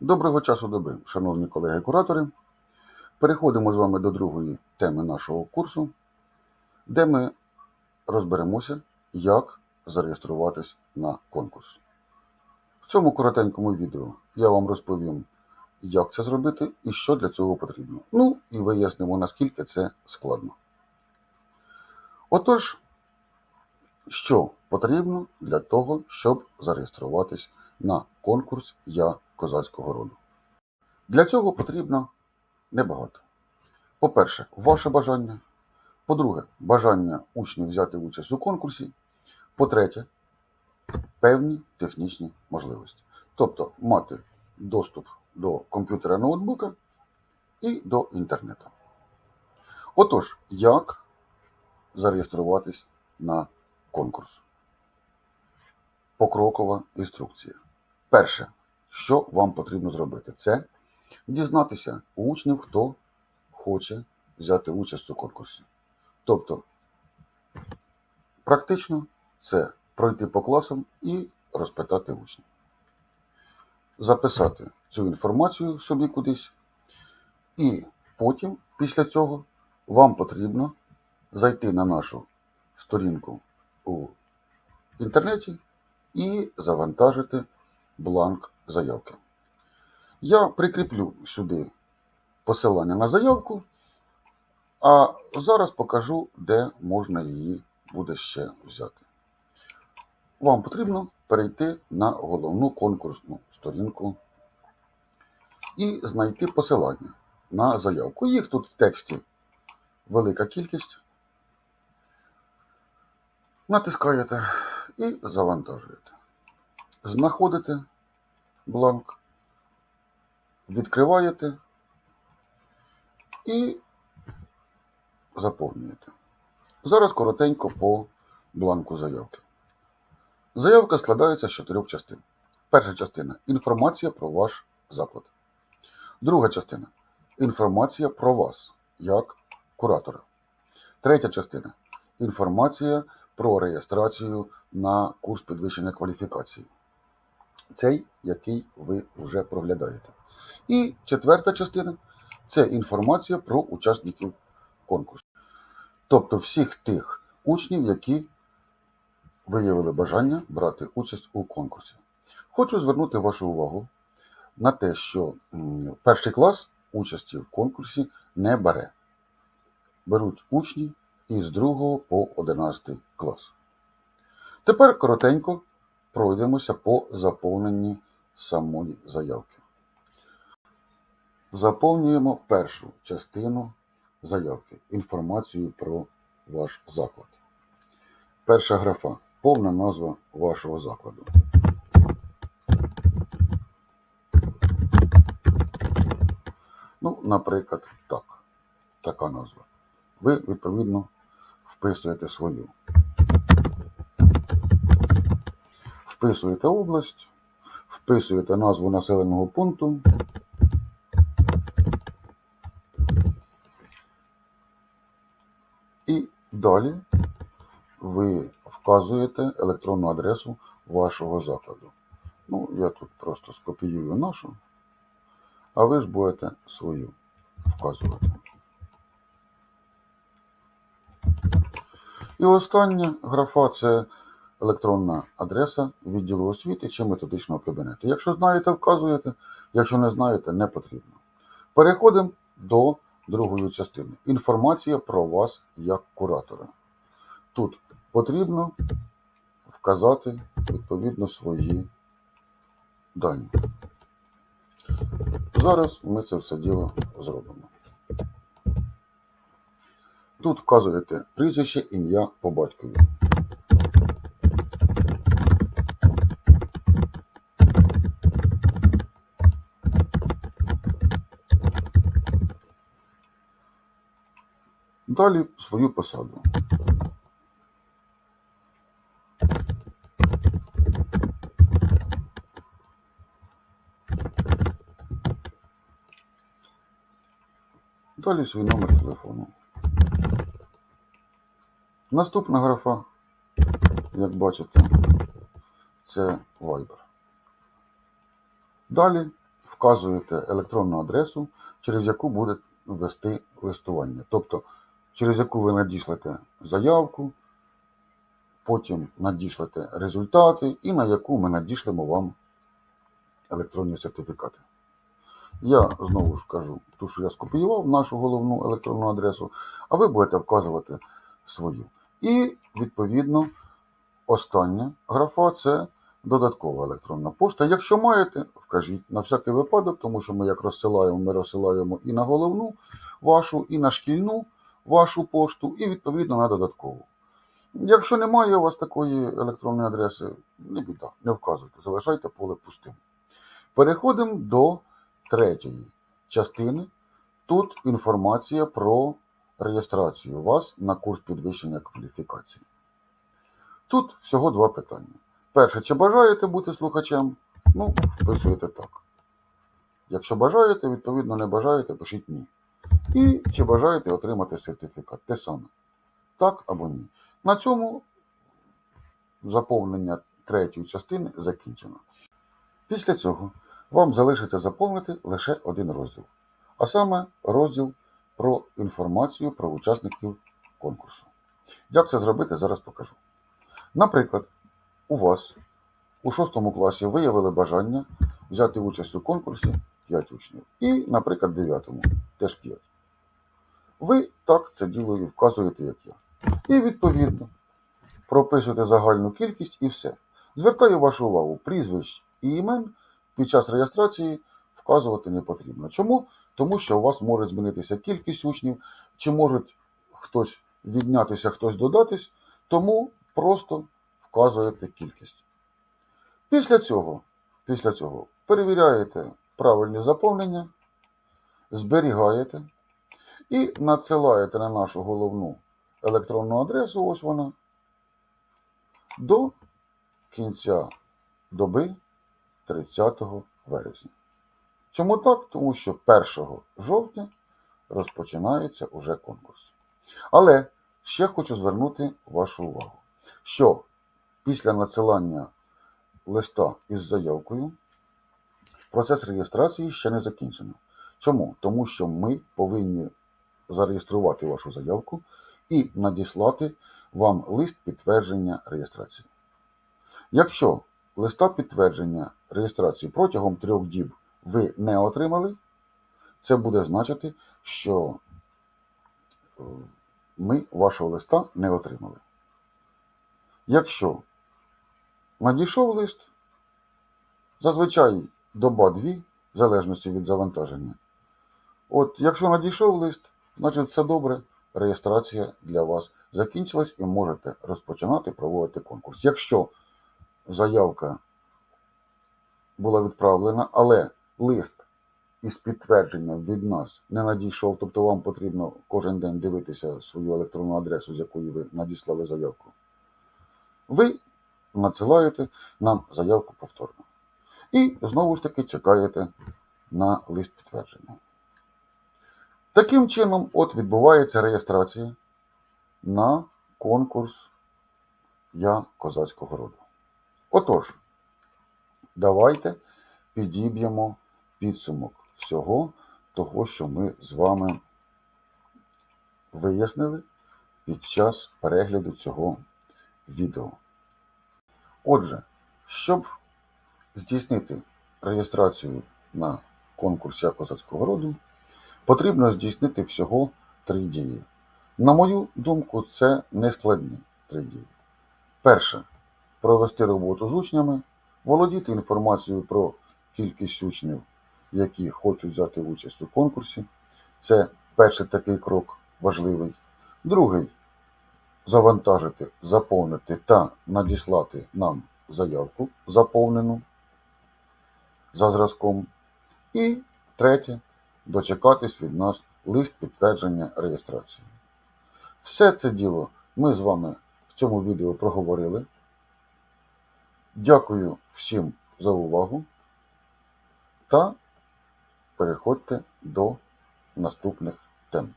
Доброго часу доби, шановні колеги-куратори. Переходимо з вами до другої теми нашого курсу, де ми розберемося, як зареєструватись на конкурс. В цьому коротенькому відео я вам розповім, як це зробити і що для цього потрібно. Ну і вияснимо, наскільки це складно. Отож, що потрібно для того, щоб зареєструватись на конкурс Я козацького роду? Для цього потрібно небагато. По-перше, ваше бажання. По-друге, бажання учнів взяти участь у конкурсі. По-третє, певні технічні можливості. Тобто мати доступ до комп'ютера ноутбука і до інтернету. Отож, як зареєструватись на конкурс? Покрокова інструкція. Перше, що вам потрібно зробити, це дізнатися у учнів, хто хоче взяти участь у конкурсі. Тобто, практично це пройти по класам і розпитати учнів. Записати цю інформацію собі кудись. І потім, після цього, вам потрібно зайти на нашу сторінку у інтернеті і завантажити бланк заявки. Я прикріплю сюди посилання на заявку, а зараз покажу, де можна її буде ще взяти. Вам потрібно перейти на головну конкурсну сторінку і знайти посилання на заявку. Їх тут в тексті велика кількість. Натискаєте і завантажуєте. Знаходите бланк, відкриваєте і заповнюєте. Зараз коротенько по бланку заявки. Заявка складається з чотирьох частин. Перша частина інформація про ваш заклад. Друга частина інформація про вас як куратора. Третя частина інформація про реєстрацію на курс підвищення кваліфікації. Цей, який ви вже проглядаєте. І четверта частина це інформація про учасників конкурсу. Тобто всіх тих учнів, які виявили бажання брати участь у конкурсі. Хочу звернути вашу увагу на те, що перший клас участі в конкурсі не бере. Беруть учні із 2 по 11 клас. Тепер коротенько пройдемося по заповненні самої заявки. Заповнюємо першу частину заявки інформацію про ваш заклад. Перша графа повна назва вашого закладу. Ну, наприклад, так. Така назва. Ви, відповідно, вписуєте свою. Вписуєте область, вписуєте назву населеного пункту. І далі ви вказуєте електронну адресу вашого закладу. Ну, я тут просто скопіюю нашу, а ви ж будете свою вказувати. І остання графа це електронна адреса відділу освіти чи методичного кабінету. Якщо знаєте, вказуєте, якщо не знаєте, не потрібно. Переходимо до другої частини. Інформація про вас як куратора. Тут потрібно вказати відповідно свої дані. Зараз ми це все діло зробимо. Тут вказуєте прізвище, ім'я по батькові. Далі свою посаду. Далі свій номер телефону. Наступна графа, як бачите, це Viber. Далі вказуєте електронну адресу, через яку буде вести листування. Тобто, через яку ви надішлете заявку, потім надішлете результати і на яку ми надішлемо вам електронні сертифікати. Я знову ж кажу, ту, що я скопіював нашу головну електронну адресу, а ви будете вказувати свою. І, відповідно, остання графа це додаткова електронна пошта. Якщо маєте, вкажіть на всякий випадок, тому що ми як розсилаємо, ми розсилаємо і на головну вашу, і на шкільну вашу пошту, і відповідно на додаткову. Якщо немає у вас такої електронної адреси, не біда, не вказуйте, залишайте поле пустим. Переходимо до третьої частини. Тут інформація про реєстрацію вас на курс підвищення кваліфікації. Тут всього два питання. Перше, чи бажаєте бути слухачем? Ну, вписуєте так. Якщо бажаєте, відповідно не бажаєте, пишіть ні. І чи бажаєте отримати сертифікат? Те саме. Так або ні. На цьому заповнення третьої частини закінчено. Після цього вам залишиться заповнити лише один розділ, а саме розділ про інформацію про учасників конкурсу. Як це зробити, зараз покажу. Наприклад, у вас у 6 класі виявили бажання взяти участь у конкурсі 5 учнів. І, наприклад, 9 теж 5. Ви так це діло і вказуєте, як я. І відповідно прописуєте загальну кількість і все. Звертаю вашу увагу, прізвищ і імен під час реєстрації вказувати не потрібно. Чому? Тому що у вас може змінитися кількість учнів, чи можуть хтось віднятися, хтось додатись, тому просто вказуєте кількість. Після цього, після цього перевіряєте правильні заповнення, зберігаєте і надсилаєте на нашу головну електронну адресу, ось вона, до кінця доби 30 вересня. Чому так? Тому що 1 жовтня розпочинається уже конкурс. Але ще хочу звернути вашу увагу, що після надсилання листа із заявкою процес реєстрації ще не закінчено. Чому? Тому що ми повинні зареєструвати вашу заявку і надіслати вам лист підтвердження реєстрації. Якщо листа підтвердження реєстрації протягом трьох діб ви не отримали, це буде значити, що е, ми вашого листа не отримали. Якщо надійшов лист, зазвичай доба-дві, в залежності від завантаження. От, якщо надійшов лист, значить все добре, реєстрація для вас закінчилась і можете розпочинати проводити конкурс. Якщо заявка була відправлена, але лист із підтвердженням від нас не надійшов, тобто вам потрібно кожен день дивитися свою електронну адресу, з якої ви надіслали заявку. Ви надсилаєте нам заявку повторно. І знову ж таки чекаєте на лист підтвердження. Таким чином, от відбувається реєстрація на конкурс Я козацького роду. Отож, давайте підіб'ємо підсумок всього того, що ми з вами вияснили під час перегляду цього відео. Отже, щоб здійснити реєстрацію на конкурс «Я козацького роду, потрібно здійснити всього три дії. На мою думку, це не складні три дії. Перше провести роботу з учнями, володіти інформацією про кількість учнів, які хочуть взяти участь у конкурсі. Це перший такий крок важливий. Другий завантажити, заповнити та надіслати нам заявку заповнену за зразком. І третє дочекатись від нас лист підтвердження реєстрації. Все це діло ми з вами в цьому відео проговорили. Дякую всім за увагу та переходьте до наступних тем.